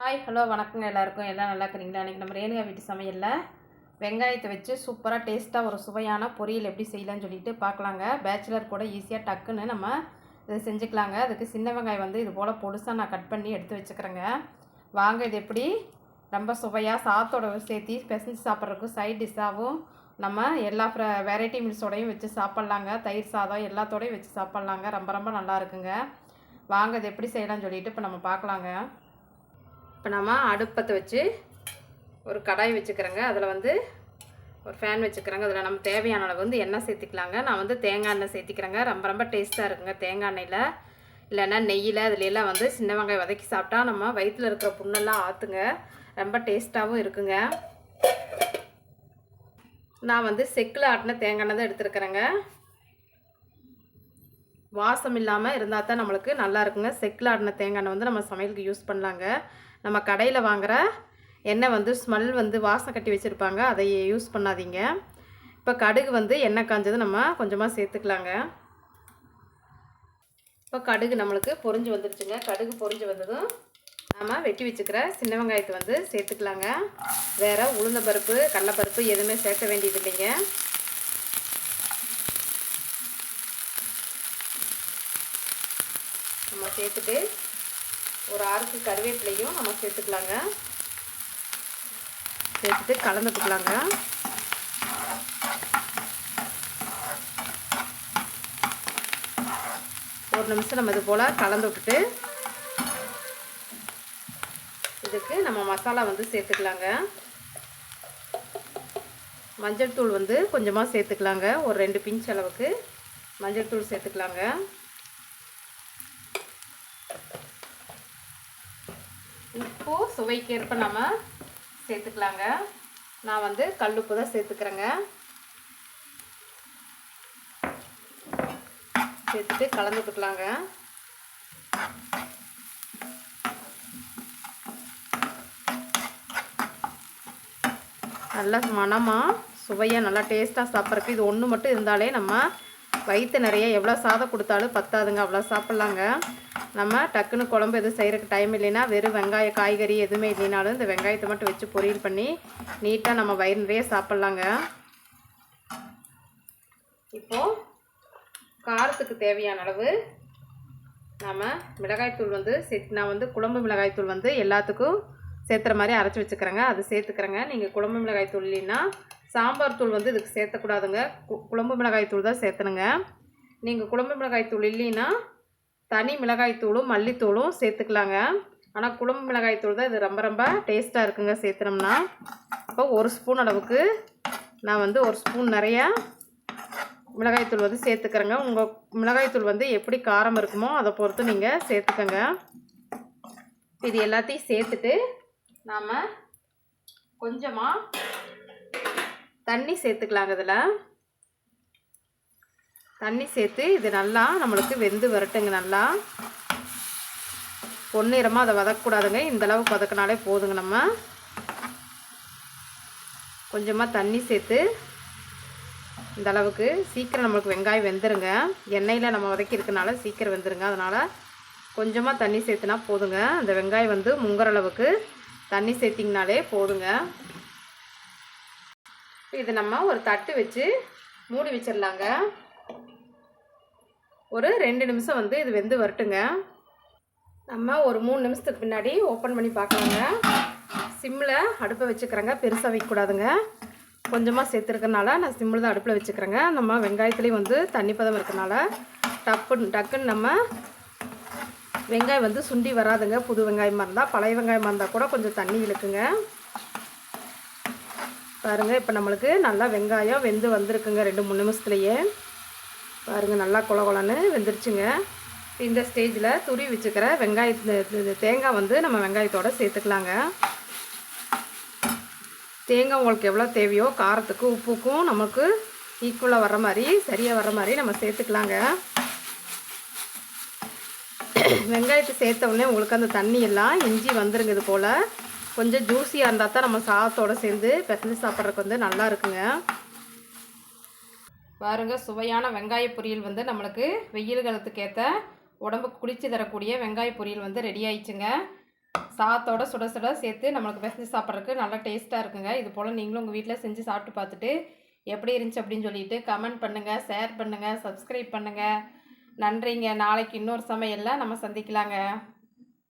Hi hello வணக்கங்க எல்லாருக்கும். எல்லாம் நல்லா இருக்கிறீங்களா? இன்றைக்கி நம்ம ரேணுகா வீட்டு சமையலில் வெங்காயத்தை வச்சு சூப்பராக டேஸ்ட்டாக ஒரு சுவையான பொரியல் எப்படி செய்யலாம்னு சொல்லிட்டு பார்க்கலாங்க. பேச்சுலர் கூட ஈஸியாக டக்குன்னு நம்ம இதை செஞ்சுக்கலாங்க. அதுக்கு சின்ன வெங்காயம் வந்து இது போல் பொடுசாக நான் கட் பண்ணி எடுத்து வச்சுக்கிறேங்க. வாங்க இது எப்படி ரொம்ப சுவையாக சாத்தோட சேர்த்தி பிசைஞ்சு சாப்பிட்றதுக்கும் சைட் டிஷ்ஷாகவும் நம்ம எல்லா வெரைட்டி மீல்ஸோடையும் வச்சு சாப்பிட்லாங்க. தயிர் சாதம் எல்லாத்தோடையும் வச்சு சாப்பிட்லாங்க. ரொம்ப ரொம்ப நல்லா இருக்குங்க. வாங்க இது எப்படி செய்யலாம்னு சொல்லிட்டு இப்போ நம்ம பார்க்கலாங்க. இப்போ நம்ம அடுப்பத்தை வச்சு ஒரு கடாய் வச்சுக்கிறேங்க. அதில் வந்து ஒரு ஃபேன் வச்சுக்கிறேங்க. அதில் நம்ம தேவையான அளவு வந்து எண்ணெய் சேர்த்திக்கலாங்க. நான் வந்து தேங்காய் எண்ணெய் சேர்த்திக்கிறேங்க. ரொம்ப ரொம்ப டேஸ்ட்டாக இருக்குங்க தேங்காய் எண்ணெயில். இல்லைன்னா நெய்யில் அதுலெல்லாம் வந்து சின்ன வெங்காயம் வதக்கி சாப்பிட்டா நம்ம வயிற்றில் இருக்கிற புண்ணெல்லாம் ஆற்றுங்க ரொம்ப டேஸ்ட்டாகவும் இருக்குங்க. நான் வந்து செக்கில் ஆட்டின தேங்காய் எண்ணெய் தான் எடுத்துருக்குறேங்க. வாசம் இல்லாமல் இருந்தால் தான் நம்மளுக்கு நல்லா இருக்குங்க. செக்கில் ஆடின தேங்காய் எண்ணெய் வந்து நம்ம சமையலுக்கு யூஸ் பண்ணலாங்க. நம்ம கடையில் வாங்குகிற எண்ணெய் வந்து ஸ்மெல் வந்து வாசம் கட்டி வச்சுருப்பாங்க. அதை யூஸ் பண்ணாதீங்க. இப்போ கடுகு வந்து எண்ணெய் காஞ்சது நம்ம கொஞ்சமாக சேர்த்துக்கலாங்க. இப்போ கடுகு நம்மளுக்கு பொரிஞ்சு வந்துடுச்சுங்க கடுகு பொரிஞ்சு வந்ததும் நம்ம வெட்டி வச்சுக்கிற சின்ன வெங்காயத்தை வந்து சேர்த்துக்கலாங்க. வேறு உளுந்த பருப்பு கடலப்பருப்பு எதுவுமே சேர்க்க வேண்டியது இல்லைங்க நம்ம சேர்த்துட்டு ஒரு ஆறுக்கு கருவேப்பிலையும் நம்ம சேர்த்துக்கலாங்க. சேர்த்துட்டு கலந்துட்டுக்கலாங்க ஒரு நிமிஷம் நம்ம இது போல் கலந்து விட்டுட்டு இதுக்கு நம்ம மசாலா வந்து சேர்த்துக்கலாங்க. மஞ்சள் தூள் வந்து கொஞ்சமாக சேர்த்துக்கலாங்க. ஒரு ரெண்டு பிஞ்ச் அளவுக்கு மஞ்சள் தூள் சேர்த்துக்கலாங்க. உப்பு சுவைக்கேற்ப நம்ம சேர்த்துக்கலாங்க. நான் வந்து கல்லுப்பு தான் சேர்த்துக்கிறேங்க. சேர்த்துட்டு கலந்துட்டுக்கலாங்க நல்லா மனமாக சுவையாக நல்லா டேஸ்ட்டாக சாப்பிட்றதுக்கு. இது ஒன்று மட்டும் இருந்தாலே நம்ம வயிற்று நிறைய எவ்வளோ சாதம் கொடுத்தாலும் பத்தாதுங்க. அவ்வளோ சாப்பிட்லாங்க. நம்ம டக்குன்னு குழம்பு எதுவும் செய்கிறதுக்கு டைம் இல்லைன்னா வெறும் வெங்காய காய்கறி எதுவுமே இல்லைனாலும் இந்த வெங்காயத்தை மட்டும் வச்சு பொரியல் பண்ணி நீட்டாக நம்ம வயிறு நிறைய சாப்பிட்லாங்க. இப்போது காரத்துக்கு தேவையான அளவு நம்ம மிளகாய்த்தூள் வந்து சேர்த்து நான் வந்து குழம்பு மிளகாய்த்தூள் வந்து எல்லாத்துக்கும் சேர்த்துற மாதிரி அரைச்சி வச்சுக்கிறேங்க. அது சேர்த்துக்கிறேங்க. நீங்கள் குழம்பு மிளகாய்த்தூள் இல்லைன்னா சாம்பார் தூள் வந்து இதுக்கு சேர்த்தக்கூடாதுங்க. கு- குழம்பு மிளகாய்த்தூள் தான் சேர்த்தணுங்க. நீங்கள் குழம்பு மிளகாய்த்தூள் இல்லைன்னா தனி மிளகாய்த்தூளும் மல்லித்தூளும் சேர்த்துக்கலாங்க. ஆனால் குழம்பு மிளகாய்த்தூள் தான் இது ரொம்ப ரொம்ப டேஸ்ட்டாக இருக்குங்க சேர்த்துனோம்னா. அப்போ ஒரு ஸ்பூன் அளவுக்கு நான் வந்து ஒரு ஸ்பூன் நிறையா மிளகாய்த்தூள் வந்து சேர்த்துக்கிறேங்க. உங்கள் மிளகாய்த்தூள் வந்து எப்படி காரம் இருக்குமோ அதை பொறுத்து நீங்கள் சேர்த்துக்கங்க. இது எல்லாத்தையும் சேர்த்துட்டு நாம் கொஞ்சமாக தண்ணி சேர்த்துக்கலாங்க இதில். தண்ணி சேர்த்து இது நல்லா நம்மளுக்கு வெந்து வரட்டுங்க நல்லா. பொன்னிறமாக அதை வதக்கக்கூடாதுங்க. இந்த அளவுக்கு வதக்கினாலே போதுங்க நம்ம. கொஞ்சமாக தண்ணி சேர்த்து இந்த அளவுக்கு சீக்கிரம் நம்மளுக்கு வெங்காயம் வெந்துருங்க. எண்ணெயில் நம்ம வதக்கியிருக்கனால சீக்கிரம் வெந்துருங்க. அதனால் கொஞ்சமாக தண்ணி சேர்த்துனா போதுங்க. அந்த வெங்காயம் வந்து முங்குற அளவுக்கு தண்ணி சேர்த்திங்கனாலே போதுங்க. இது நம்ம ஒரு தட்டு வச்சு மூடி வச்சிடலாங்க ஒரு ரெண்டு நிமிஷம் வந்து இது வெந்து வரட்டுங்க. நம்ம ஒரு மூணு நிமிஷத்துக்கு பின்னாடி ஓப்பன் பண்ணி பார்க்கலாங்க. சிம்மில் அடுப்பை வச்சுக்கிறேங்க. பெருசாக வைக்கக்கூடாதுங்க கொஞ்சமாக சேர்த்துருக்கனால நான் சிம்மில் தான் அடுப்பில் வச்சுக்கிறேங்க. நம்ம வெங்காயத்துலேயும் வந்து தண்ணி பதம் இருக்கனால டப்பு டக்குன்னு நம்ம வெங்காயம் வந்து சுண்டி வராதுங்க. புது வெங்காயமாக இருந்தால் பழைய வெங்காயமாக இருந்தால் கூட கொஞ்சம் தண்ணி இழுக்குங்க. பாருங்கள் இப்போ நம்மளுக்கு நல்லா வெங்காயம் வெந்து வந்திருக்குங்க. ரெண்டு மூணு நிமிஷத்துலையே. பாருங்கள் நல்லா குல கொலன்னு வெந்துருச்சுங்க. இந்த ஸ்டேஜில் துரி வச்சுக்கிற வெங்காயத்து தேங்காய் வந்து நம்ம வெங்காயத்தோடு சேர்த்துக்கலாங்க. தேங்காய் உங்களுக்கு எவ்வளோ தேவையோ காரத்துக்கு உப்புக்கும் நமக்கு ஈக்குவலாக வர்ற மாதிரி சரியாக வர்ற மாதிரி நம்ம சேர்த்துக்கலாங்க. வெங்காயத்தை சேர்த்த உடனே உங்களுக்கு அந்த தண்ணி எல்லாம் இஞ்சி வந்துருங்க இது போல். கொஞ்சம் ஜூஸியாக இருந்தால் தான் நம்ம சாதத்தோட சேர்ந்து பெசஞ்சு சாப்பிட்றதுக்கு வந்து நல்லா இருக்குங்க. பாருங்க சுவையான வெங்காய பொரியல் வந்து நம்மளுக்கு வெயில் காலத்துக்கு ஏற்ற உடம்புக்கு குளிச்சு தரக்கூடிய வெங்காய பொரியல் வந்து ரெடி ஆயிடுச்சுங்க. சாத்தோட சுட சுட சேர்த்து நம்மளுக்கு பிசைஞ்சு சாப்பிட்றதுக்கு நல்லா டேஸ்ட்டாக இருக்குங்க. இது போல் நீங்களும் உங்கள் வீட்டில் செஞ்சு சாப்பிட்டு பார்த்துட்டு எப்படி இருந்துச்சு அப்படின்னு சொல்லிட்டு கமெண்ட் பண்ணுங்கள் ஷேர் பண்ணுங்கள் சப்ஸ்கிரைப் பண்ணுங்கள் நன்றிங்க. நாளைக்கு இன்னொரு சமையலில் நம்ம சந்திக்கலாங்க.